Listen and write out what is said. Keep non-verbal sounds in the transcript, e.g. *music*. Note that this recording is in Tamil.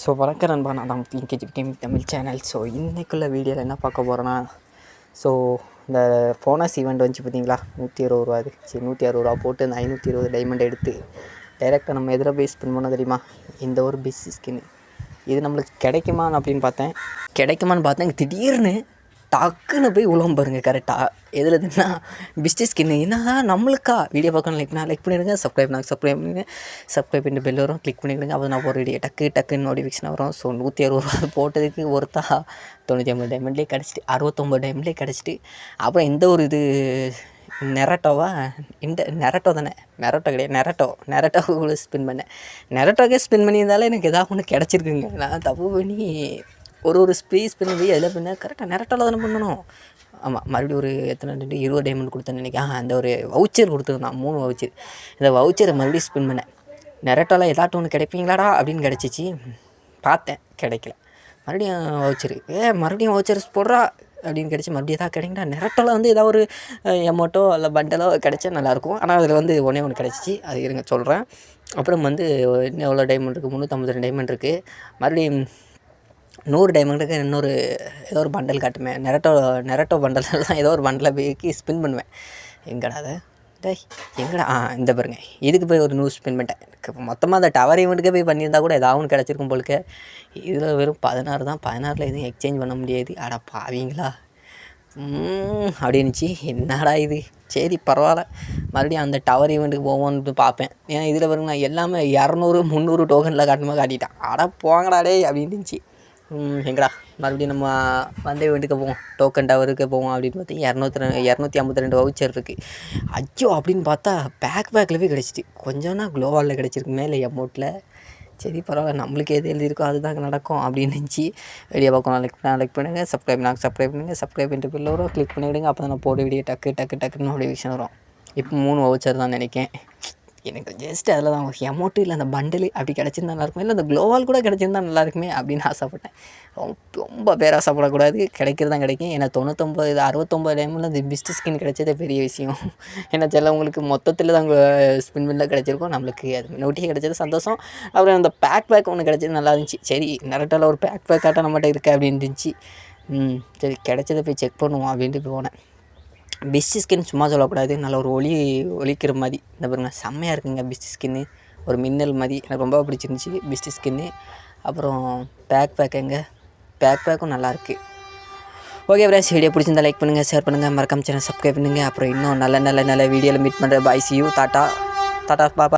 ஸோ வணக்க நண்பா. நான் தான் linkage game Tamil channel so இன்றைக்குள்ள வீடியோவில் என்ன பார்க்க போகிறேன்னா ஸோ இந்த போனஸ் ஈவெண்ட் வந்துச்சு பார்த்தீங்களா? நூற்றி அறுபது ரூபா அது. சரி நூற்றி அறுபது ரூபா போட்டு இந்த ஐநூற்றி இருபது டைமண்ட் எடுத்து டைரெக்டாக நம்ம எதில் போய் ஸ்பெண்ட் பண்ணோம் தெரியுமா? இந்த ஒரு பிஸ் ஸ்கின் இது நம்மளுக்கு கிடைக்குமா அப்படின்னு பார்த்தேன். கிடைக்குமான்னு பார்த்தேன். திடீர்னு டக்குன்னு போய் உழவும் பாருங்க கரெக்டாக எதில் இதுனா பிஸ்னஸ் ஸ்கின் என்ன நம்மளுக்கா? வீடியோ பார்க்கணும் லைக் நான் லைக் பண்ணிவிடுங்க சப்ஸ்கிரைப் நான் சப்ஸ்கிரைப் பண்ணுங்க சப்ஸ்கிரைப் பண்ணி பெல் வரும் கிளிக் பண்ணிவிடுங்க அப்போ நான் ஒரு வீடியோ டக்கு டக்குன்னு நோட்டிஃபிகேஷன் வரும். ஸோ நூற்றி அறுபது ரூபா போட்டதுக்கு ஒருத்தா தொண்ணூற்றி ஐம்பது டைமண்ட்லேயே கிடச்சிட்டு அறுபத்தொம்பது டைமண்ட்லேயே கிடச்சிட்டு. அப்புறம் எந்த ஒரு இது நெரட்டோவா? இந்த நெரட்டோ தானே? நெரட்டோ கிடையாது. நெரட்டோ. நெரட்டோ ஸ்பின் பண்ணேன். நெரட்டோக்கே ஸ்பின் பண்ணியிருந்தாலே எனக்கு எதாவது ஒன்று கிடச்சிருக்குங்க. நான் தப்பு பண்ணி ஒரு ஒரு ஸ்பேஸ் பண்ணி போய் அதில் பண்ண கரெக்டாக நெரட்டோவில் தானே பண்ணணும். ஆமாம் மறுபடியும் ஒரு எத்தனை ரெண்டு இருபது டைமண்ட் கொடுத்தேன்னு நினைக்கிறேன். அந்த ஒரு வவுச்சர் கொடுத்துருந்தான் மூணு வவுச்சர் இந்த வவுச்சரை மறுபடியும் ஸ்பின் பண்ணேன். நெரட்டோவில் ஏதாட்டும் ஒன்று கிடைப்பீங்களாடா அப்படின்னு கிடச்சிச்சு. பார்த்தேன் கிடைக்கல. மறுபடியும் வவுச்சரு ஏ மறுபடியும் வவுச்சர்ஸ் போடுறா அப்படின்னு கிடச்சி மறுபடியும் எதாவது கிடைக்குடா நெரட்டோவில் வந்து ஏதாவது ஒரு எமோட்டோ இல்லை பண்டலோ கிடைச்சா நல்லாயிருக்கும் ஆனால் அதில் வந்து ஒன்றே ஒன்று கிடச்சிச்சு. அது இருங்க சொல்கிறேன் அப்புறம் வந்து இன்னும் எவ்வளோ டைமண்ட் இருக்குது முந்நூற்றம்பது ரெண்டு டைமண்ட் இருக்குது மறுபடியும் நூறு டைமண்டுக்கு இன்னொரு ஏதோ ஒரு பண்டல் காட்டுமே. நெரட்டோ நெரட்டோ பண்டல் தான் ஏதோ ஒரு பண்டலை போய் ஸ்பின் பண்ணுவேன். எங்கடா அதை? டேய் எங்கடா? ஆ இந்த பாருங்க. இதுக்கு போய் ஒரு நூறு ஸ்பின் பண்ணிட்டேன். மொத்தமாக அந்த டவர் ஈவெண்ட்டுக்கே போய் பண்ணியிருந்தா கூட ஏதாவது ஒன்று கிடச்சிருக்கும் போலுக்கு. இதில் வெறும் பதினாறு தான். பதினாறில் எதுவும் எக்ஸ்சேஞ்ச் பண்ண முடியாது. அடா பாவீங்களா. அப்படின்னுச்சு என்னடா இது? சரி பரவாயில்ல. மறுபடியும் அந்த டவர் ஈவெண்ட்டுக்கு போவோம்னு பார்ப்பேன். ஏன்னா இதில் பாருங்க எல்லாமே இரநூறு முந்நூறு டோக்கனில் காட்டுமா காட்டிட்டேன். அட போங்கடாடே அப்படின்னுச்சு அப்படின்னு இருந்துச்சு. எங்கடா? மறுபடியும் நம்ம வந்த வீட்டுக்கு போவோம். டோக்கன் டவருக்கு போவோம் அப்படின்னு பார்த்து இரநூத்தி ரெண்டு இரநூத்தி ஐம்பத்தி ரெண்டு வவுச்சர் இருக்குது ஐயோ அப்படின்னு பார்த்தா பேக் பேக்கில் போய் கிடச்சிட்டு. கொஞ்சம்னா க்ளோவாலில் கிடச்சிருக்கு. மேலே அமௌண்ட்டில் சரி பரவாயில்ல. நம்மளுக்கு எது எழுதியிருக்கோ அதுதான் நடக்கும் அப்படின்னு நினச்சி வீடியோ பார்க்கணும். லைக் பண்ண லைக் பண்ணுங்கள் சப்ஸ்கிரைப் நாங்கள் சப்ஸ்கிரைப் பண்ணுங்கள் சப்ஸ்கிரைப் பண்ணிட்டு பில்லு கிளிக் பண்ணிவிடுங்க அப்போ தான் நான் போட வீடியோ டக்கு டக்கு டக்குன்னு நோட்டிஃபிகேஷன் வரும். இப்போ மூணு வவுச்சர் தான் நினைக்கேன். எனக்கு ஜஸ்ட் அதில் தான் எமௌண்ட்டு இல்லை அந்த பண்டில் அப்படி கிடச்சிருந்தா நல்லாயிருக்குமே இல்லை அந்த க்ளோவால் கூட கிடச்சிருந்தா நல்லாயிருக்குமே அப்படின்னு ஆசைப்பட்டேன். ரொம்ப ரொம்ப பேராசைப்படக்கூடாது கிடைக்கிறது தான் கிடைக்கும். ஏன்னா தொண்ணூத்தொம்பது இது அறுபத்தொம்பது டைமில் அந்த பிஸ்ட் ஸ்கின் கிடைச்சதே பெரிய விஷயம். *laughs* ஏன்னா சிலவங்களுக்கு மொத்தத்தில் தான் ஸ்பின் பில்லில் கிடச்சிருக்கோம் நம்மளுக்கு அது நோட்டியே கிடச்சது சந்தோஷம். அப்புறம் அந்த பேக் பேக் ஒன்று கிடச்சது நல்லா இருந்துச்சு. சரி நரட்டால் ஒரு பேக் பேக் ஆட்டம் நம்மகிட்ட இருக்குது அப்படின்னு இருந்துச்சு. ம் சரி கிடச்சதை போய் செக் பண்ணுவோம் அப்படின்ட்டு போனேன். பெஸ்ட்டு ஸ்கின் சும்மா சொல்லக்கூடாது. நல்ல ஒரு ஒளி ஒலிக்கிற மாதிரி. இந்த பாருங்க செம்மையாக இருக்குங்க பெஸ்ட்டு ஸ்கின்னு ஒரு மின்னல் மாதிரி. எனக்கு ரொம்ப பிடிச்சிருந்துச்சி பெஸ்ட்டு ஸ்கின்னு அப்புறம் பேக் பேக்குங்க பேக் பேக்கும் நல்லாயிருக்கு ஓகே ஃப்ரெண்ட்ஸ் வீடியோ பிடிச்சிருந்தா லைக் பண்ணுங்கள் ஷேர் பண்ணுங்கள் மறக்காம சேனல் சப்ஸ்கிரைப் பண்ணுங்கள் அப்புறம் இன்னும் நல்ல நல்ல நல்ல வீடியோவில் மீட் பண்ணுற பாய்ஸ் யூ டாட்டா டாட்டா பாப்பா